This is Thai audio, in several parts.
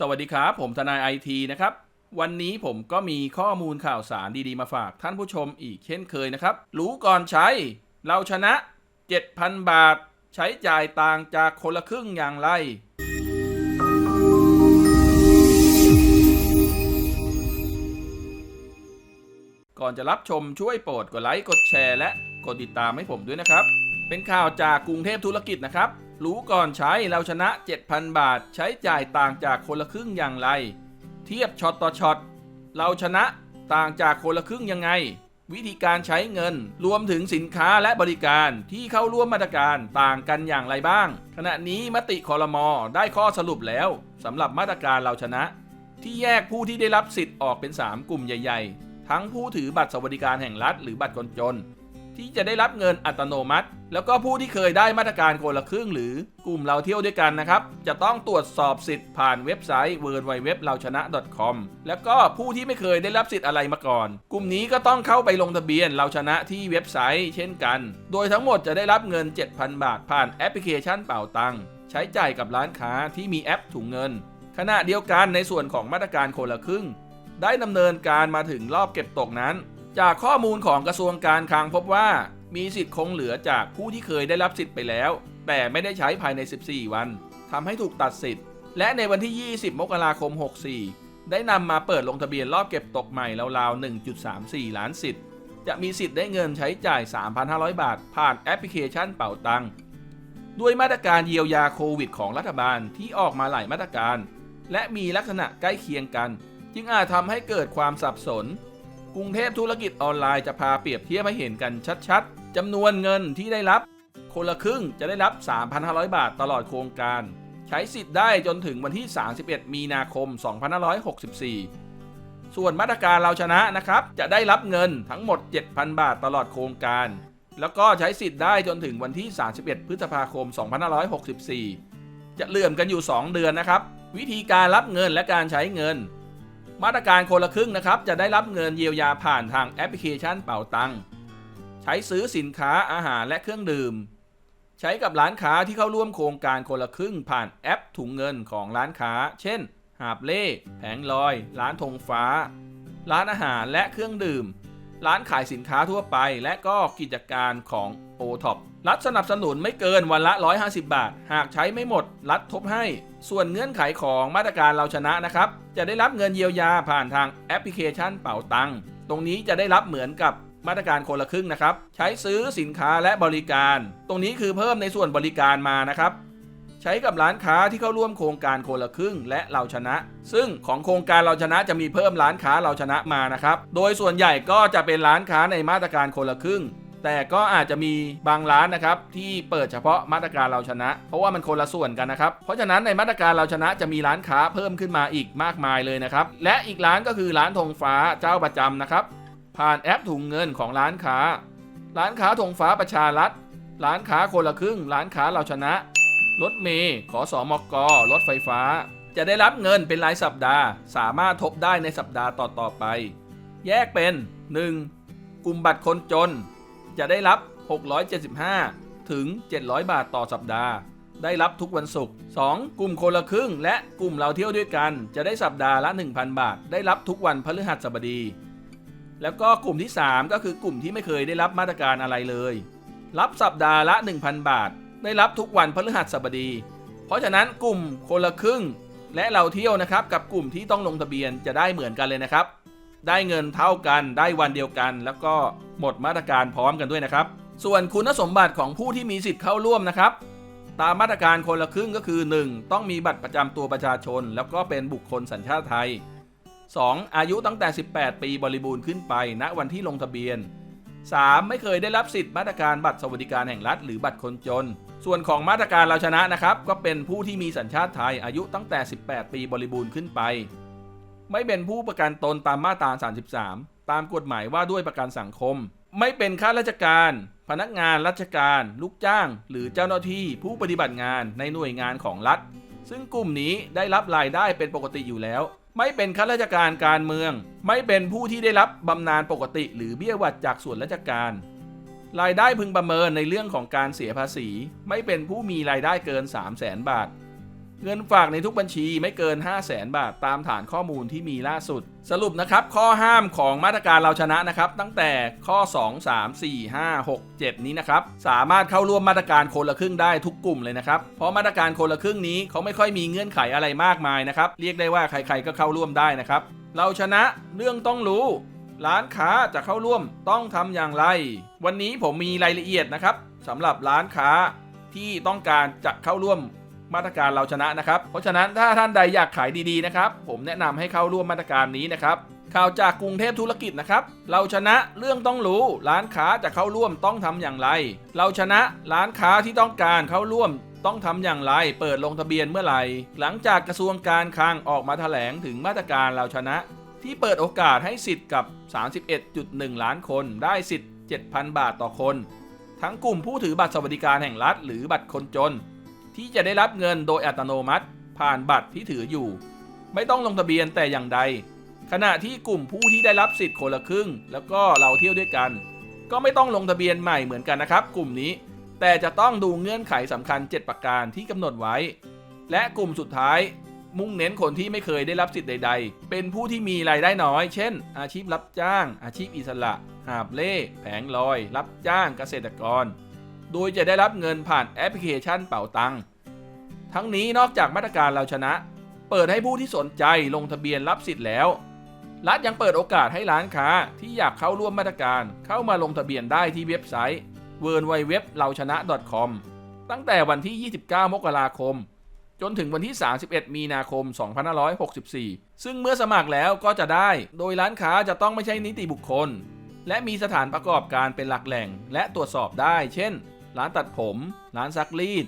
สวัสดีครับ ผมทนายไอทีนะครับ วันนี้ผมก็มีข้อมูลข่าวสารดีๆมาฝากท่านผู้ชมอีกเช่นเคยนะครับ รู้ก่อนใช้ เราชนะ 7,000 บาท ใช้จ่ายต่างจากคนละครึ่งอย่างไร ก่อนจะรับชมช่วยโปรดกดไลค์กดแชร์และกดติดตามให้ผมด้วยนะครับ เป็นข่าวจากกรุงเทพธุรกิจนะครับ รู้ก่อนใช้เราชนะ 7,000 บาท ใช้จ่ายต่างจากคนละครึ่งอย่างไร เทียบช็อตต่อช็อตเราชนะต่างจากคนละครึ่งยังไง วิธีการใช้เงิน รวมถึงสินค้าและบริการที่เข้าร่วมมาตรการต่างกันอย่างไรบ้าง ขณะนี้มติคอรมอได้ข้อสรุปแล้วสำหรับมาตรการเราชนะ ที่แยกผู้ที่ได้รับสิทธิ์ออกเป็น 3 กลุ่มใหญ่ ๆ ทั้งผู้ถือบัตรสวัสดิการแห่งรัฐหรือบัตรคนจน ที่จะได้รับเงินอัตโนมัติ แล้วก็ผู้ที่เคยได้มาตรการคนละครึ่งหรือกลุ่มเราเที่ยวด้วยกันนะครับ จะต้องตรวจสอบสิทธิ์ผ่านเว็บไซต์ w w w เราชนะ .com แล้วก็ผู้ที่ไม่เคยได้รับสิทธิ์อะไรมาก่อน กลุ่มนี้ก็ต้องเข้าไปลงทะเบียนเราชนะที่เว็บไซต์ เช่นกัน โดยทั้งหมดจะได้รับเงิน 7,000 บาท ผ่านแอปพลิเคชันเป่าตังใช้จ่ายกับร้านค้าที่มีแอปถุงเงิน ขณะเดียวกันในส่วนของมาตรการคนละครึ่ง ได้ดำเนินการมาถึงรอบเก็บตกนั้น จากข้อมูลของกระทรวงการคลังพบว่ามีสิทธิ์คงเหลือจากผู้ที่เคยได้รับสิทธิ์ไปแล้ว แต่ไม่ได้ใช้ภายใน 14 วันทำให้ถูกตัดสิทธิ์ และในวันที่ 20 มกราคม 64 ได้นำมาเปิดลงทะเบียนรอบเก็บตกใหม่ราวๆ 1.34 ล้านสิทธิ์ จะมีสิทธิ์ได้เงินใช้จ่าย 3,500 บาท ผ่านแอปพลิเคชันเป่าตังค์ด้วยมาตรการเยียวยาโควิดของรัฐบาลที่ออกมาหลายมาตรการ และมีลักษณะใกล้เคียงกัน จึงอาจทำให้เกิดความสับสน กรุงเทพธุรกิจออนไลน์จะพาเปรียบเทียบให้เห็นกันชัดๆจำนวนเงินที่ได้รับ คนละครึ่งจะได้รับ 3,500 บาทตลอดโครงการ ใช้สิทธิ์ได้จนถึงวันที่ 31 มีนาคม 2564 ส่วนมาตรการเราชนะนะครับ จะได้รับเงินทั้งหมด 7,000 บาทตลอดโครงการ แล้วก็ใช้สิทธิ์ได้จนถึงวันที่ 31 พฤษภาคม 2564 จะเลื่อมกันอยู่ 2 เดือนนะครับ วิธีการรับเงินและการใช้เงิน มาตรการคนละครึ่งนะครับ จะได้รับเงินเยียวยาผ่านทางแอปพลิเคชันเป่าตังค์ใช้ซื้อสินค้าอาหารและเครื่องดื่ม ใช้กับร้านค้าที่เข้าร่วมโครงการคนละครึ่งผ่านแอปถุงเงินของร้านค้า เช่น หาบเล่แผงลอย ร้านธงฟ้า ร้านอาหารและเครื่องดื่ม ร้านขายสินค้าทั่วไป และก็กิจการของ o t o p รัฐสนับสนุนไม่เกินวันละ 150 บาท หากใช้ไม่หมด รัฐทบให้ ส่วนเงื่อนไขของมาตรการเราชนะนะครับ จะได้รับเงินเยียวยาผ่านทางแอปพลิเคชันเป๋าตังค์ตรงนี้จะได้รับเหมือนกับมาตรการคนละครึ่งนะครับ ใช้ซื้อสินค้าและบริการ ตรงนี้คือเพิ่มในส่วนบริการมานะครับ ใช้กับร้านค้าที่เข้าร่วมโครงการคนละครึ่งและเราชนะ ซึ่งของโครงการเราชนะจะมีเพิ่มร้านค้าเราชนะมานะครับ โดยส่วนใหญ่ก็จะเป็นร้านค้าในมาตรการคนละครึ่ง แต่ก็อาจจะมีบางร้านนะครับที่เปิดเฉพาะมาตรการเราชนะ เพราะว่ามันคนละส่วนกันนะครับ เพราะฉะนั้นในมาตรการเราชนะจะมีร้านค้าเพิ่มขึ้นมาอีกมากมายเลยนะครับ และอีกร้านก็คือร้านธงฟ้าเจ้าประจำนะครับ ผ่านแอปถุงเงินของร้านค้า ร้านค้าธงฟ้าประชารัฐ ร้านค้าคนละครึ่ง ร้านค้าเราชนะ รถเมย์ขอสอมกรถไฟฟ้า จะได้รับเงินเป็นรายสัปดาห์ สามารถทบได้ในสัปดาห์ต่อๆไป แยกเป็น 1. กลุ่มบัตรคนจน จะได้รับ 675 ถึง 700 บาทต่อสัปดาห์ ได้รับทุกวันศุกร์ 2. กลุ่มคนละครึ่ง และกลุ่มเราเที่ยวด้วยกัน จะได้สัปดาห์ละ 1,000 บาท ได้รับทุกวันพฤหัสบดี แล้วก็กลุ่มที่ 3 ก็คือกลุ่มที่ไม่เคยได้รับมาตรการอะไรเลย รับสัปดาห์ละ 1,000 บาท ได้รับทุกวันพฤหัสบดี เพราะฉะนั้นกลุ่มคนละครึ่ง และเราเที่ยวนะครับกับกลุ่มที่ต้องลงทะเบียนจะได้เหมือนกันเลยนะครับ ได้เงินเท่ากันได้วันเดียวกัน แล้วก็หมดมาตรการพร้อมกันด้วยนะครับ ส่วนคุณสมบัติของผู้ที่มีสิทธิ์เข้าร่วมนะครับ ตามมาตรการคนละครึ่งก็คือ 1. ต้องมีบัตรประจำตัวประชาชน แล้วก็เป็นบุคคลสัญชาติไทย 2. อายุตั้งแต่ 18 ปีบริบูรณ์ขึ้นไปณวันที่ลงทะเบียน 3. ไม่เคยได้รับสิทธิ์มาตรการบัตรสวัสดิการแห่งรัฐ หรือบัตรคนจน ส่วนของมาตรการเราชนะนะครับ ก็เป็นผู้ที่มีสัญชาติไทยอายุตั้งแต่ 18 ปีบริบูรณ์ขึ้นไป ไม่เป็นผู้ประกันตนตามมาตรา 33 ตามกฎหมายว่าด้วยประกันสังคม ไม่เป็นข้าราชการ พนักงานราชการ ลูกจ้าง หรือเจ้าหน้าที่ผู้ปฏิบัติงานในหน่วยงานของรัฐ ซึ่งกลุ่มนี้ได้รับรายได้เป็นปกติอยู่แล้ว ไม่เป็นข้าราชการการเมือง ไม่เป็นผู้ที่ได้รับบำนาญปกติ หรือเบี้ยหวัดจากส่วนราชการรายได้พึงประเมินในเรื่องของการเสียภาษี ไม่เป็นผู้มีรายได้เกิน 3 0 0แสนบาท เงินฝากในทุกบัญชีไม่เกิน 5 0 0แสนบาทตามฐานข้อมูลที่มีล่าสุด สรุปนะครับข้อห้ามของมาตรการเราชนะนะครับ ตั้งแต่ข้อ 2 3 4 5 6 7 นี้นะครับ สามารถเข้าร่วมมาตรการคนละครึ่งได้ทุกกลุ่มเลยนะครับ เพราะมาตรการคนละครึ่งนี้เขาไม่ค่อยมีเงื่อนไขอะไรมากมายนะครับ เรียกได้ว่าใครๆก็เข้าร่วมได้นะครับ เราชนะเรื่องต้องรู้ร้านค้าจะเข้าร่วมต้องทำอย่างไร วันนี้ผมมีรายละเอียดนะครับสำหรับร้านค้าที่ต้องการจะเข้าร่วม มาตรการเราชนะนะครับ เพราะฉะนั้นถ้าท่านใดอยากขายดีๆนะครับ ผมแนะนำให้เข้าร่วมมาตรการนี้นะครับข่าวจากกรุงเทพธุรกิจนะครับ เราชนะเรื่องต้องรู้ ร้านค้าจะเข้าร่วมต้องทำอย่างไร เราชนะร้านค้าที่ต้องการเข้าร่วมต้องทำอย่างไร เปิดลงทะเบียนเมื่อไหร่ หลังจากกระทรวงการคลังออกมาแถลงถึงมาตรการเราชนะ ที่เปิดโอกาสให้สิทธิ์กับ 31.1 ล้านคนได้สิทธิ์ 7,000 บาทต่อคน ทั้งกลุ่มผู้ถือบัตรสวัสดิการแห่งรัฐ หรือบัตรคนจน ที่จะได้รับเงินโดยอัตโนมัติ ผ่านบัตรที่ถืออยู่ ไม่ต้องลงทะเบียนแต่อย่างใด ขณะที่กลุ่มผู้ที่ได้รับสิทธิ์คนละครึ่ง แล้วก็เราเที่ยวด้วยกัน ก็ไม่ต้องลงทะเบียนใหม่เหมือนกันนะครับ กลุ่มนี้ แต่จะต้องดูเงื่อนไขสำคัญ 7 ประการที่กำหนดไว้ และกลุ่มสุดท้าย มุ่งเน้นคนที่ไม่เคยได้รับสิทธิ์ใด ๆ เป็นผู้ที่มีรายได้น้อย เช่น อาชีพรับจ้าง อาชีพอิสระ หาบเล่แผงลอย รับจ้างเกษตรกร โดยจะได้รับเงินผ่านแอปพลิเคชันเป่าตังค์ทั้งนี้นอกจากมาตรการเราชนะ เปิดให้ผู้ที่สนใจลงทะเบียนรับสิทธิ์แล้ว รัฐยังเปิดโอกาสให้ร้านค้าที่อยากเข้าร่วมมาตรการเข้ามาลงทะเบียนได้ที่เว็บไซต์ w w w เราชนะ .com ตั้งแต่วันที่ 29 มกราคม จนถึงวันที่ 31 มีนาคม 2564 ซึ่งเมื่อสมัครแล้วก็จะได้ โดยร้านค้าจะต้องไม่ใช่นิติบุคคล และมีสถานประกอบการเป็นหลักแหล่ง และตรวจสอบได้ เช่น ร้านตัดผม ร้านซักรีด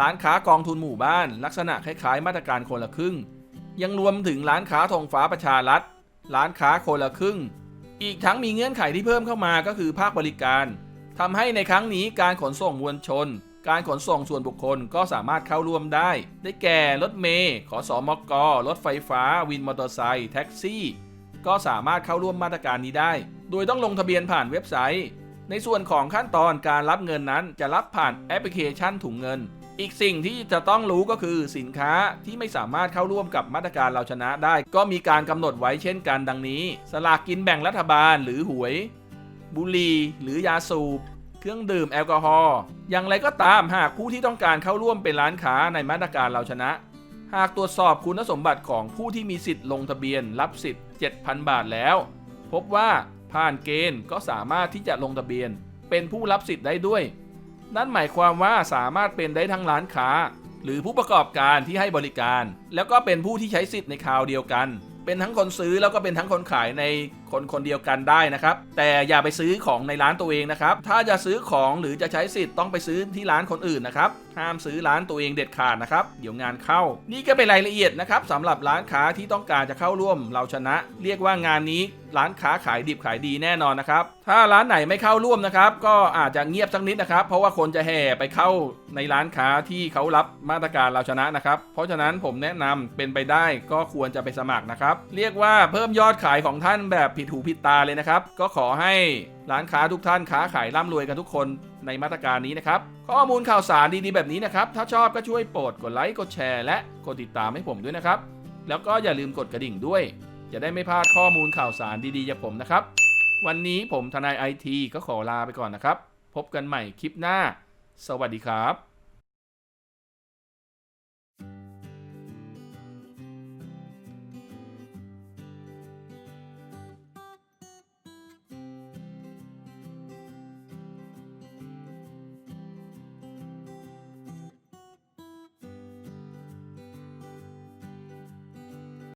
ร้านค้ากองทุนหมู่บ้าน ลักษณะคล้ายๆ มาตรการคนละครึ่ง ยังรวมถึงร้านค้าธงฟ้าประชารัฐ ร้านค้าคนละครึ่ง อีกทั้งมีเงื่อนไขที่เพิ่มเข้ามาก็คือภาคบริการทำให้ในครั้งนี้การขนส่งมวลชน การขนส่งส่วนบุคคลก็สามารถเข้าร่วมได้ ได้แก่รถเมล์ขอสอมกรถไฟฟ้า วินมอเตอร์ไซค์แท็กซี่ ก็สามารถเข้าร่วมมาตรการนี้ได้ โดยต้องลงทะเบียนผ่านเว็บไซต์ ในส่วนของขั้นตอนการรับเงินนั้นจะรับผ่านแอปพลิเคชันถุงเงิน อีกสิ่งที่จะต้องรู้ก็คือสินค้าที่ไม่สามารถเข้าร่วมกับมาตรการเราชนะได้ ก็มีการกำหนดไว้เช่นกันดังนี้ สลากกินแบ่งรัฐบาลหรือหวย บุหรี่หรือยาสูบเครื่องดื่มแอลกอฮอล์ อย่างไรก็ตามหากผู้ที่ต้องการเข้าร่วมเป็นร้านค้าในมาตรการเราชนะ หากตรวจสอบคุณสมบัติของผู้ที่มีสิทธิ์ลงทะเบียนรับสิทธิ์ 7,000 บาทแล้ว พบว่า ผ่านเกณฑ์ก็สามารถที่จะลงทะเบียน เป็นผู้รับสิทธิ์ได้ด้วย นั่นหมายความว่าสามารถเป็นได้ทั้งร้านค้า หรือผู้ประกอบการที่ให้บริการ แล้วก็เป็นผู้ที่ใช้สิทธิ์ในคราวเดียวกัน เป็นทั้งคนซื้อแล้วก็เป็นทั้งคนขายใน คนคนเดียวกันได้นะครับ แต่อย่าไปซื้อของในร้านตัวเองนะครับ ถ้าจะซื้อของหรือจะใช้สิทธิ์ต้องไปซื้อที่ร้านคนอื่นนะครับ ห้ามซื้อร้านตัวเองเด็ดขาดนะครับ เดี๋ยวงานเข้า นี่ก็เป็นรายละเอียดนะครับสำหรับร้านค้าที่ต้องการจะเข้าร่วมเราชนะ เรียกว่างานนี้ร้านค้าขายดิบขายดีแน่นอนนะครับ ถ้าร้านไหนไม่เข้าร่วมนะครับ ก็อาจจะเงียบสักนิดนะครับ เพราะว่าคนจะแห่ไปเข้าในร้านค้าที่เขารับมาตรการเราชนะนะครับ เพราะฉะนั้นผมแนะนำเป็นไปได้ก็ควรจะไปสมัครนะครับ เรียกว่าเพิ่มยอดขายของท่านแบบผิผิดหูผิดตาเลยนะครับ ก็ขอให้ร้านค้าทุกท่านค้าขายร่ำรวยกันทุกคนในมาตรการนี้นะครับ ข้อมูลข่าวสารดีๆแบบนี้นะครับ ถ้าชอบก็ช่วยโปรดกดไลค์กดแชร์และกดติดตามให้ผมด้วยนะครับ แล้วก็อย่าลืมกดกระดิ่งด้วย จะได้ไม่พลาดข้อมูลข่าวสารดีๆจากผมนะครับ วันนี้ผมทนายไอทีก็ขอลาไปก่อนนะครับ พบกันใหม่คลิปหน้า สวัสดีครับ